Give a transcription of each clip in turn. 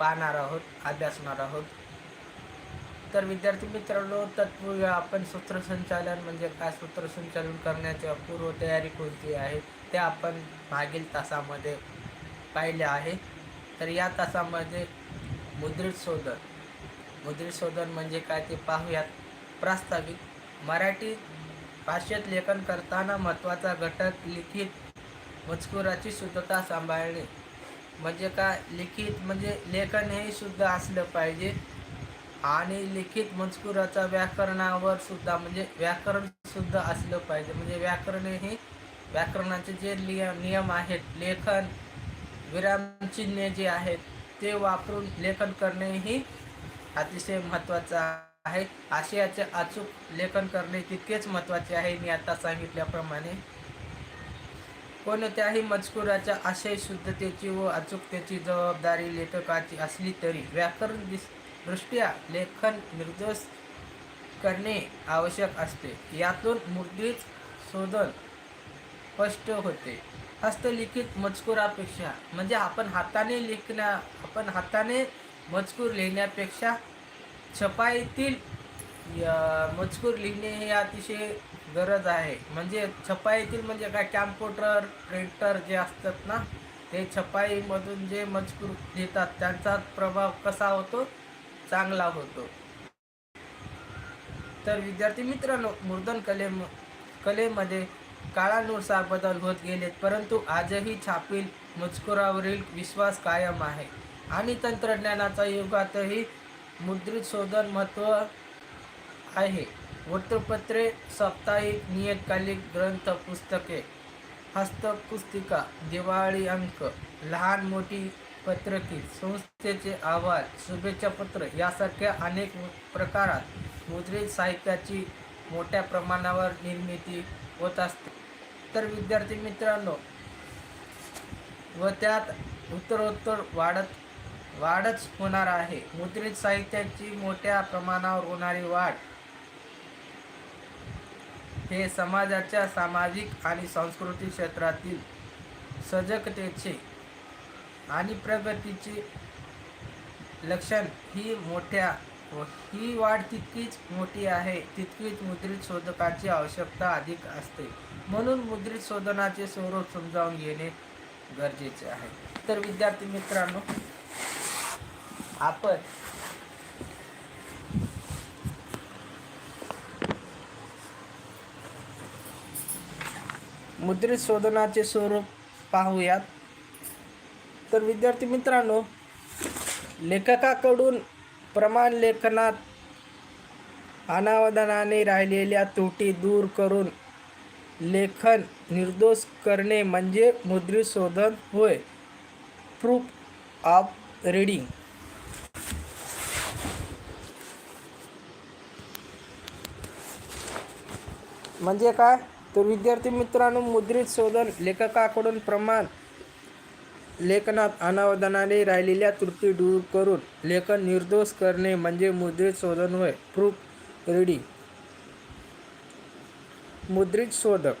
पाहणार आहोत अभ्यासणार आहोत. तर विद्यार्थी मित्रांनो तत्पूर्वी आपण सूत्रसंचालन म्हणजे काय सूत्रसंचालन करण्याच्या पूर्वतयारी कोणती आहे ते आपण मागील तासामध्ये पाहिले आहे. तर या तासामध्ये मुद्रित शोधन. मुद्रित शोधन म्हणजे काय ते पाहूयात. प्रास्ताविक. मराठी भाषेत लेखन करताना महत्त्वाचा घटक लिखित मजकुराची शुद्धता सांभाळणे. म्हणजे काय लिखित म्हणजे लेखन हे शुद्ध असलं पाहिजे. आणि लिखित मजकुराचा व्याकरणावर सुद्धा म्हणजे व्याकरण सुद्धा असलं पाहिजे. म्हणजे व्याकरण हे व्याकरणाचे जे नियम नियम आहेत लेखन विरामचिन्हे जे आहेत ते वापरून लेखन करणे ही अतिशय महत्त्वाचं आहे. आशयाचे अचूक लेखन करणे तितकेच महत्त्वाचे आहे मी आता सांगितल्याप्रमाणे. कोणत्याही मजकुराच्या आशय शुद्धतेची व अचूकतेची जबाबदारी लेखकाची असली तरी व्याकरण दृष्ट्या लेखन निर्दोष करणे आवश्यक असते. यातून मुद्रित शोधन स्पष्ट होते. हस्तलिखित मजकुरापेक्षा म्हणजे आपण हाताने लिखण्या आपण हाताने मजकूर लिहिण्यापेक्षा छपाईतील मजकूर लिहिणे हे अतिशय गरज आहे. म्हणजे छपाईतील म्हणजे काय कॅम्प्युटर प्रिंटर जे असतात ना ते छपाईमधून जे मजकूर देतात त्यांचा प्रभाव कसा होतो? चांगला होतो. तर विद्यार्थी मित्रांनो मुर्दन कले कलेमध्ये काळानुसार बदल होत गेलेत परंतु आजही छापील मजकुरावरील विश्वास कायम आहे. आणि तंत्रज्ञानाच्या युगातही मुद्रित शोधन महत्त्व आहे. वृत्तपत्रे साप्ताहिक नियतकालिक ग्रंथ पुस्तके हस्तपुस्तिका दिवाळी अंक लहान मोठी पत्रके संस्थेचे अहवाल शुभेच्छा पत्र यासारख्या अनेक प्रकारात मुद्रित साहित्याची मोठ्या प्रमाणावर निर्मिती होत असते. तर विद्यार्थी मित्रांनो व त्यात उत्तरोत्तर वाढत वाढच होणार आहे. मुद्रित साहित्याची मोठ्या प्रमाणावर होणारी वाढ हे समाजाच्या सामाजिक आणि सांस्कृतिक क्षेत्रातील सजगतेचे आणि प्रगतीचे लक्षण ही मोठ्या ही वाढ तितकीच मोठी आहे तितकीच मुद्रित शोधकाची आवश्यकता अधिक असते. म्हणून मुद्रित शोधनाचे स्वरूप समजावून घेणे गरजेचे आहे. तर विद्यार्थी मित्रांनो आपण मुद्रित शोधनाचे स्वरूप पाहूयात. तर विद्यार्थी मित्रांनो लेखकाकडून प्रमाण लेखनात अनावधानाने राहिलेल्या त्रुटी दूर करून लेखन निर्दोष करणे म्हणजे मुद्रित शोधन होय. प्रूफ ऑफ रीडिंग म्हणजे काय? तर विद्यार्थी मित्रांनो मुद्रित शोधन लेखकाकडून प्रमाण लेखनात अनावधानाने राहिलेल्या त्रुटी दूर करून लेखन निर्दोष करणे म्हणजे मुद्रित शोधन होय. प्रूफ रीडिंग मुद्रित शोधक.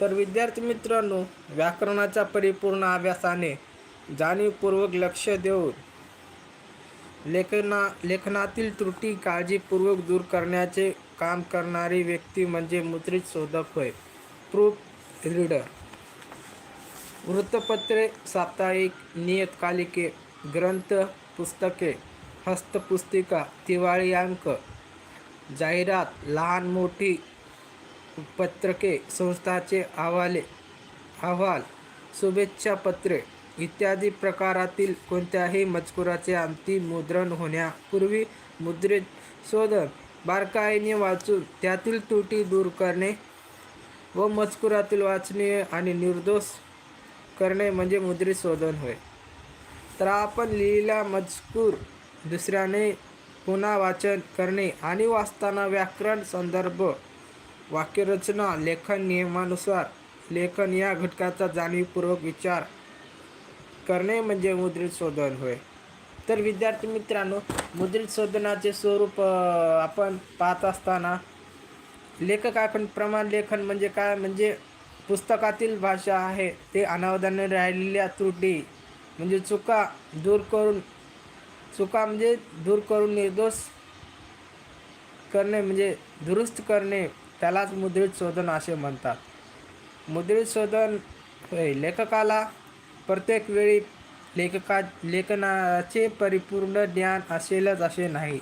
तर विद्यार्थी मित्रांनो व्याकरणाच्या परिपूर्ण अभ्यासाने जाणीवपूर्वक लक्ष देऊन लेखना लेखनातील त्रुटी काळजीपूर्वक दूर करण्याचे काम करणारी व्यक्ती म्हणजे मुद्रित शोधक होय. प्रूफ रीडर वृत्तपत्रे साप्ताहिक नियतकालिके ग्रंथ पुस्तके हस्तपुस्तिका दिवाळी अंक जाहिरात लहान मोठी पत्रके संस्थाचे अहवाले अहवाल शुभेच्छा पत्रे इत्यादी प्रकारातील कोणत्याही मजकुराचे अंतिम मुद्रण होण्यापूर्वी मुद्रित शोधन बारकाईने वाचून त्यातील त्रुटी दूर करणे व मजकुरातील वाचनीय आणि निर्दोष करणे म्हणजे मुद्रित शोधन होय. तर आपण लिहिलेला मजकूर दुसऱ्याने पुन्हा वाचन करणे आणि वाचताना व्याकरण संदर्भ वाक्यरचना लेखन नियमानुसार लेखन या घटकाचा जाणीवपूर्वक विचार करणे म्हणजे मुद्रित शोधन होय. तर विद्यार्थी मित्रांनो मुद्रित शोधनाचे स्वरूप आपण पाहत असताना लेखकाकडून प्रमाण लेखन म्हणजे काय? म्हणजे पुस्तकातील भाषा आहे ते अनावधाने राहिलेल्या त्रुटी म्हणजे चुका दूर करून चुका म्हणजे दूर करून निर्दोष करणे म्हणजे दुरुस्त करणे त्यालाच मुद्रित शोधन असे म्हणतात. मुद्रित शोधन लेखकाला प्रत्येक वेळी लेखका लेखनाचे परिपूर्ण ज्ञान असेलच असे नाही.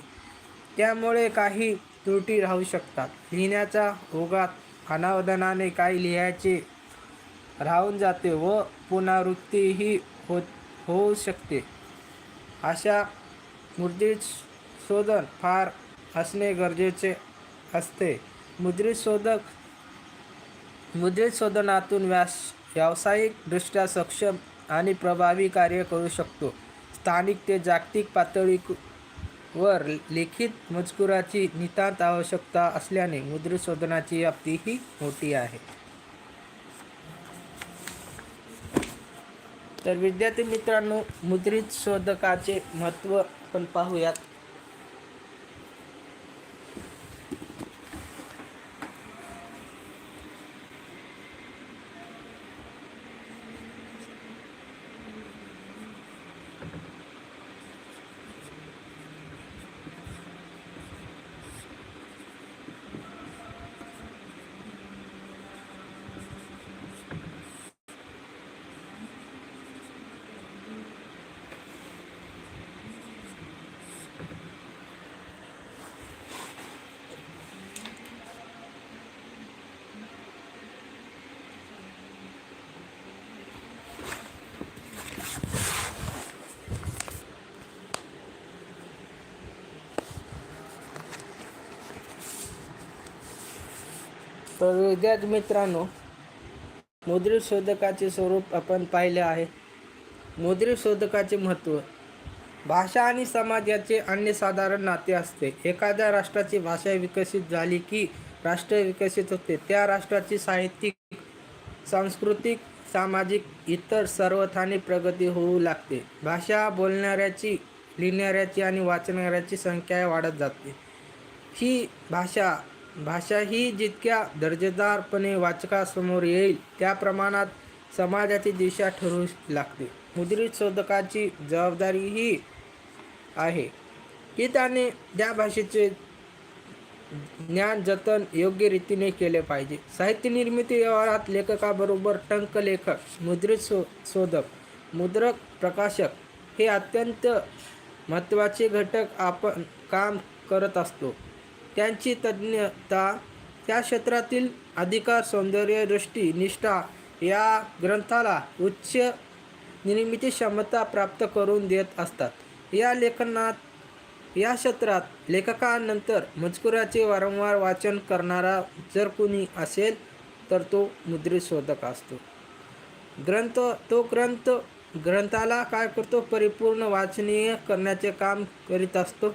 त्यामुळे काही त्रुटी राहू शकतात. लिहिण्याच्या ओघात अनावधानाने काही लिहायचे राहून जाते व पुनरावृत्तीही होत होऊ शकते. अशा मुद्रित शोधन फार असणे गरजेचे असते. मुद्रित शोधक मुद्रित शोधनातून व्यास व्यावसायिकदृष्ट्या सक्षम आणि प्रभावी कार्य करू शकतो. स्थानिक ते जागतिक पातळीवर लिखित मजकुराची नितांत आवश्यकता असल्याने मुद्रित शोधनाची व्याप्ती ही मोठी आहे. तर विद्यार्थी मित्रांनो मुद्रित शोधकाचे महत्त्व आपण पाहूयात. तर विद्यार्थी मित्रांनो मुद्रित शोधकाचे स्वरूप आपण पाहिले आहे. मुद्रित शोधकाचे महत्त्व. भाषा आणि समाज याचे अन्यसाधारण नाते असते. एखाद्या राष्ट्राची भाषा विकसित झाली की राष्ट्र विकसित होते. त्या राष्ट्राची साहित्यिक सांस्कृतिक सामाजिक इतर सर्वथाने प्रगती होऊ लागते. भाषा बोलणाऱ्याची लिहिणाऱ्याची आणि वाचणाऱ्याची संख्या वाढत जाते. ही भाषा भाषा ही जितक्या दर्जेदारपणे वाचकासमोर येईल त्या प्रमाणात समाजाची दिशा ठरू लागते. मुद्रित शोधकाची जबाबदारी ही आहे की त्याने त्या भाषेचे ज्ञान जतन योग्य रीतीने केले पाहिजे. साहित्य निर्मिती व्यवहारात लेखकाबरोबर टंक लेखक मुद्रित शो शोधक मुद्रक प्रकाशक हे अत्यंत महत्त्वाचे घटक आपण काम करत असतो. त्यांची तज्ज्ञता त्या क्षेत्रातील अधिकार सौंदर्य दृष्टी निष्ठा या ग्रंथाला उच्च निर्मिती क्षमता प्राप्त करून देत असतात. या लेखनात या क्षेत्रात लेखकानंतर मजकुराचे वारंवार वाचन करणारा जर कोणी असेल तर तो मुद्रित शोधक असतो. ग्रंथ तो ग्रंथ ग्रंथाला काय करतो? परिपूर्ण वाचनीय करण्याचे काम करीत असतो.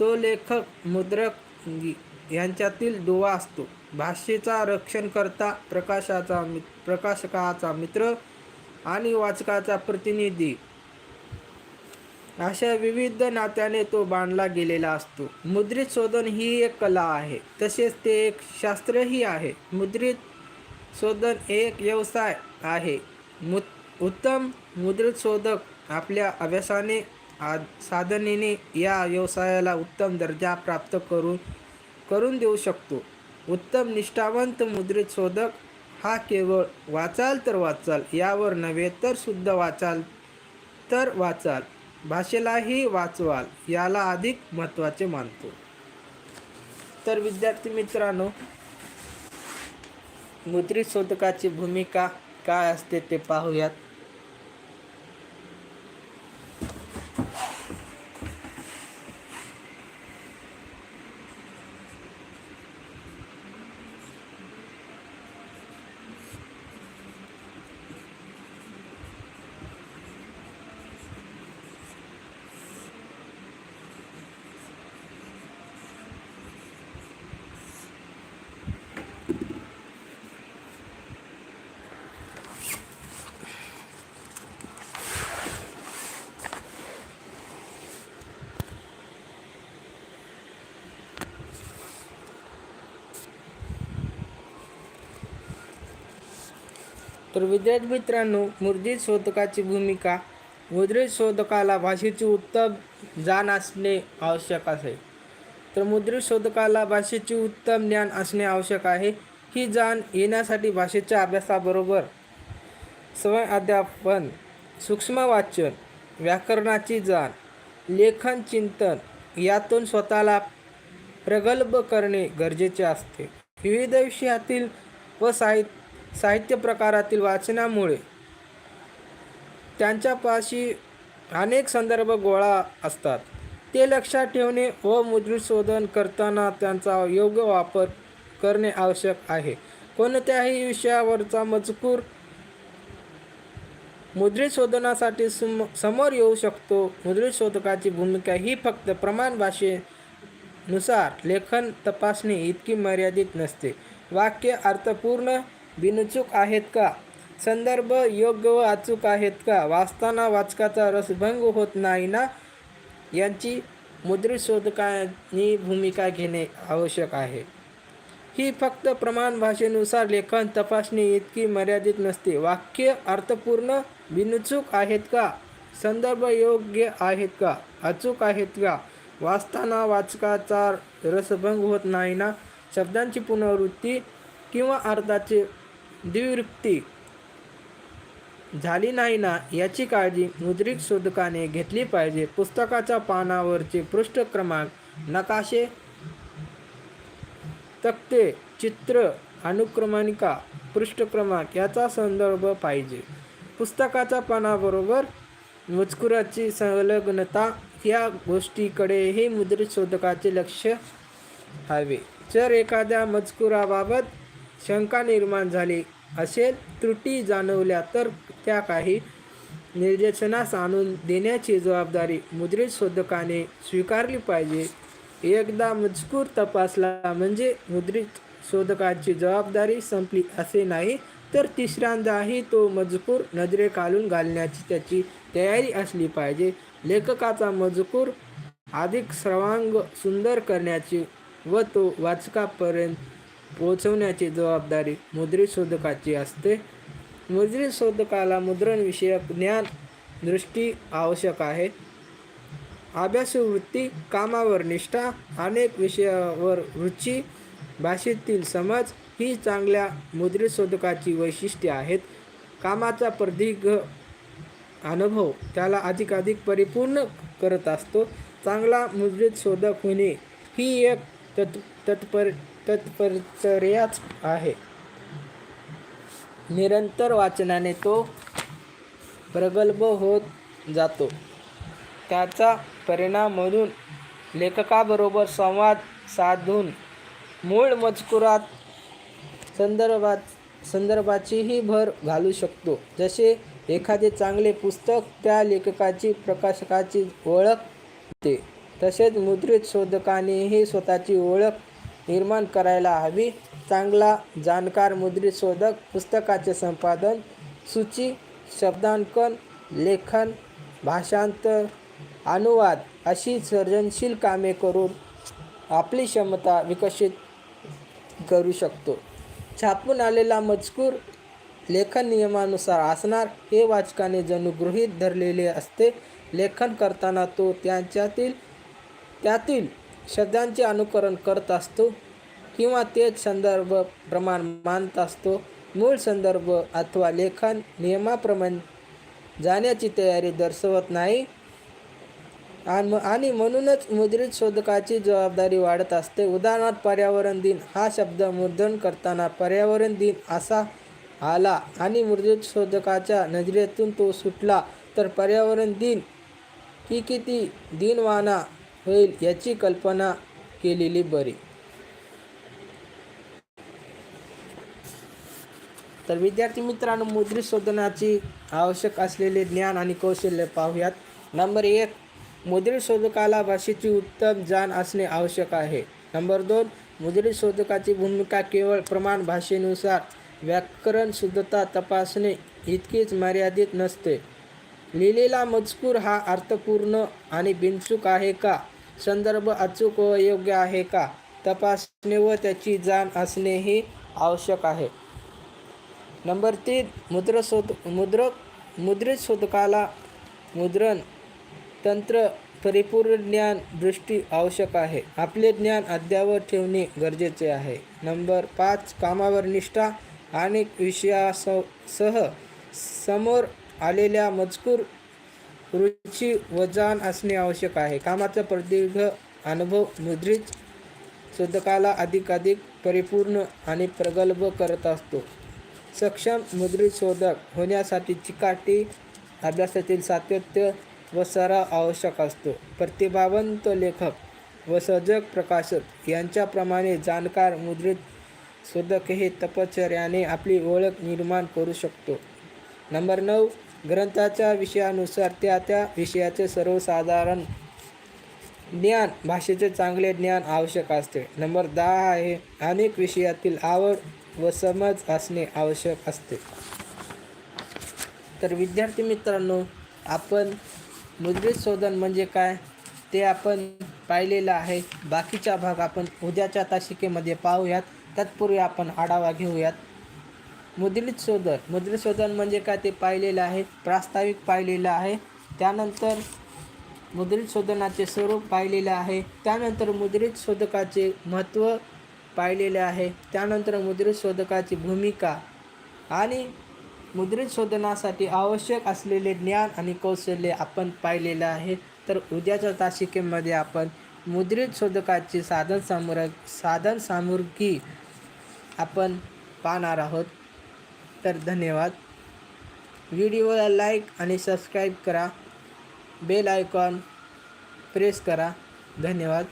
तो लेखक मुद्रक यांच्यातील दुवा असतो. भाषेचा रक्षण करता प्रकाशाचा मि प्रकाशकाचा मित्र आणि वाचकाचा प्रतिनिधी. अशा विविध नात्याने तो बांधला गेलेला असतो. मुद्रित शोधन ही एक कला आहे. तसेच ते एक शास्त्रही आहे. मुद्रित शोधन एक व्यवसाय आहे. मु उत्तम मुद्रित शोधक आपल्या अभ्यासाने आ साधनेने या व्यवसायाला उत्तम दर्जा प्राप्त करून करून देऊ शकतो. उत्तम निष्ठावंत मुद्रित शोधक हा केवळ वाचाल तर वाचाल यावर नव्हे तर शुद्ध वाचाल तर वाचाल. भाषेलाही वाचवाल याला अधिक महत्त्वाचे मानतो. तर विद्यार्थी मित्रांनो मुद्रित शोधकाची भूमिका काय असते ते पाहूयात. तर विद्यार्थी मित्रांनो मुद्रित शोधकाची भूमिका मुद्रित शोधकाला भाषेची उत्तम जाण असणे आवश्यक आहे. तर मुद्रित शोधकाला भाषेची उत्तम ज्ञान असणे आवश्यक आहे. ही जाण येण्यासाठी भाषेच्या अभ्यासाबरोबर स्वयं अध्यापन सूक्ष्म वाचन व्याकरणाची जाण लेखन चिंतन यातून स्वतःला प्रगल्भ करणे गरजेचे असते. विविध विषयातील व साहित्य साहित्य प्रकारातील वाचनामुळे त्यांच्यापाशी अनेक संदर्भ गोळा असतात. ते लक्षात ठेवणे व मुद्रित शोधन करताना त्यांचा योग्य वापर करणे आवश्यक आहे. कोणत्याही विषयावरचा मजकूर मुद्रित शोधनासाठी सम समोर येऊ शकतो. मुद्रित शोधकाची भूमिका ही फक्त प्रमाण भाषेनुसार लेखन तपासणे इतकी मर्यादित नसते. वाक्य अर्थपूर्ण बिनचूक आहेत का? संदर्भ योग्य व अचूक आहेत का? वाचताना वाचकाचा रसभंग होत नाही ना? यांची मुद्रित शोधकांनी भूमिका घेणे आवश्यक आहे. ही फक्त प्रमाण भाषेनुसार लेखन तपासणी इतकी मर्यादित नसते. वाक्य अर्थपूर्ण बिनचूक आहेत का? संदर्भ योग्य आहेत का? अचूक आहेत का? वाचताना वाचकाचा रसभंग होत नाही ना? शब्दांची पुनरावृत्ती किंवा अर्थाचे द्विवृत्ती झाली नाही ना याची काळजी मुद्रित शोधकाने घेतली पाहिजे. पुस्तकाच्या पानावरचे पृष्ठ क्रमांक नकाशे तक्ते चित्र अनुक्रमणिका पृष्ठ क्रमांक याचा संदर्भ पाहिजे. पुस्तकाच्या पानाबरोबर मजकुराची संलग्नता या गोष्टीकडेही मुद्रित शोधकाचे लक्ष हवे. जर एखाद्या मजकुराबाबत शंका निर्माण झाली. असेल त्रुटी जाणवल्या तर त्या काही निर्देशनास आणून देण्याची जबाबदारी मुद्रित शोधकाने स्वीकारली पाहिजे. एकदा मजकूर तपासला म्हणजे मुद्रित शोधकाची जबाबदारी संपली असे नाही तर तिसऱ्यांदाही तो मजकूर नजरे घालून घालण्याची त्याची तयारी असली पाहिजे. लेखकाचा मजकूर अधिक सर्वांग सुंदर करण्याची व तो वाचकापर्यंत पोहोचवण्याची जबाबदारी मुद्रित शोधकाची असते. मुद्रित शोधकाला मुद्रणविषयक ज्ञान दृष्टी आवश्यक आहे. अभ्यासवृत्ती कामावर निष्ठा अनेक विषयावर रुची भाषेतील समज ही चांगल्या मुद्रित शोधकाची वैशिष्ट्ये आहेत. कामाचा प्रदीर्घ अनुभव त्याला अधिकाधिक परिपूर्ण करत असतो. चांगला मुद्रित शोधक होणे ही एक तत् तत्पर तत्परचर्याच आहे. निरंतर वाचनाने तो प्रगल्भ होत जातो. त्याचा परिणाम म्हणून लेखकाबरोबर संवाद साधून मूळ मजकुरात संदर्भात संदर्भाचीही भर घालू शकतो. जसे एखादे चांगले पुस्तक त्या लेखकाची प्रकाशकाची ओळख होते तसेच मुद्रित शोधकानेही स्वतःची ओळख निर्माण करायला हवी. चांगला जाणकार मुद्रित शोधक पुस्तकाचे संपादन सूची शब्दांकन लेखन भाषांतर अनुवाद अशी सर्जनशील कामे करून आपली क्षमता विकसित करू शकतो. छापून आलेला मजकूर लेखन नियमानुसार असणार. हे वाचकाने जणू गृहीत धरलेले असते. लेखन करताना तो त्यांच्यातील त्यातील शब्दांचे अनुकरण करत असतो किंवा तेच संदर्भ प्रमाण मानत असतो. मूळ संदर्भ अथवा लेखन नियमाप्रमाणे जाण्याची तयारी दर्शवत नाही. आणि म्हणूनच मुद्रित शोधकाची जबाबदारी वाढत असते. उदाहरणार्थ पर्यावरण दिन हा शब्द मुद्रण करताना पर्यावरण दिन असा आला आणि मुद्रित शोधकाच्या नजरेतून तो सुटला तर पर्यावरण दिन ही किती दिनवाना होईल याची कल्पना केलेली बरी. तर विद्यार्थी मित्रांनो मुद्रित शोधनाची आवश्यक असलेले ज्ञान आणि कौशल्य पाहूयात. नंबर एक मुद्रित शोधकाला भाषेची उत्तम जाण असणे आवश्यक आहे. नंबर दोन मुद्रित शोधकाची भूमिका केवळ प्रमाण भाषेनुसार व्याकरण शुद्धता तपासणे इतकीच मर्यादित नसते. लिहिलेला मजकूर हा अर्थपूर्ण आणि बिनचूक आहे का? संदर्भ अचूक व योग्य आहे का? तपासणे व त्याची जाण असणेही आवश्यक आहे. नंबर तीन मुद्रसोत मुद्रक मुद्रित शोधकाला मुद्रण तंत्र परिपूर्ण ज्ञान दृष्टी आवश्यक आहे. आपले ज्ञान अद्यावत ठेवणे गरजेचे आहे. नंबर पाच कामावर निष्ठा आणि विषयासह सह समोर आलेल्या मजकूर रुची व असणे आवश्यक आहे. कामाचा प्रदीर्घ अनुभव मुद्रित शोधकाला अधिकाधिक परिपूर्ण आणि प्रगल्भ करत असतो. सक्षम मुद्रित शोधक होण्यासाठी चिकाटी अभ्यासातील सातत्य व सराव आवश्यक असतो. प्रतिभावंत लेखक व सजग प्रकाशक यांच्याप्रमाणे जाणकार मुद्रित शोधक हे तपश्चर्याने आपली ओळख निर्माण करू शकतो. नंबर नऊ ग्रंथाच्या विषयानुसार त्या त्या विषयाचे सर्वसाधारण ज्ञान भाषेचे चांगले ज्ञान आवश्यक असते. नंबर दहा आहे अनेक विषयातील आवड व समज असणे आवश्यक असते. तर विद्यार्थी मित्रांनो आपण मुद्रित शोधन म्हणजे काय? ते आपण पाहिलेलं आहे. बाकीचा भाग आपण उद्याच्या तासिकेमध्ये पाहूयात. तत्पूर्वी आपण आढावा घेऊयात. मुद्रित शोधन. मुद्रित शोधन म्हणजे काय ते पाहिलेलं आहे प्रास्ताविक पाहिलेलं आहे. त्यानंतर मुद्रित शोधनाचे स्वरूप पाहिलेलं आहे. त्यानंतर मुद्रित शोधकाचे महत्त्व पाहिलेले आहे. त्यानंतर मुद्रित शोधकाची भूमिका आणि मुद्रित शोधनासाठी आवश्यक असलेले ज्ञान आणि कौशल्य आपण पाहिलेलं आहे. तर उद्याच्या तासिकेमध्ये आपण मुद्रित शोधकाची साधन सामुर साधन सामुग्री आपण पाहणार आहोत. तर धन्यवाद. व्हिडिओला लाईक आणि सबस्क्राईब करा. बेल आयकॉन प्रेस करा. धन्यवाद.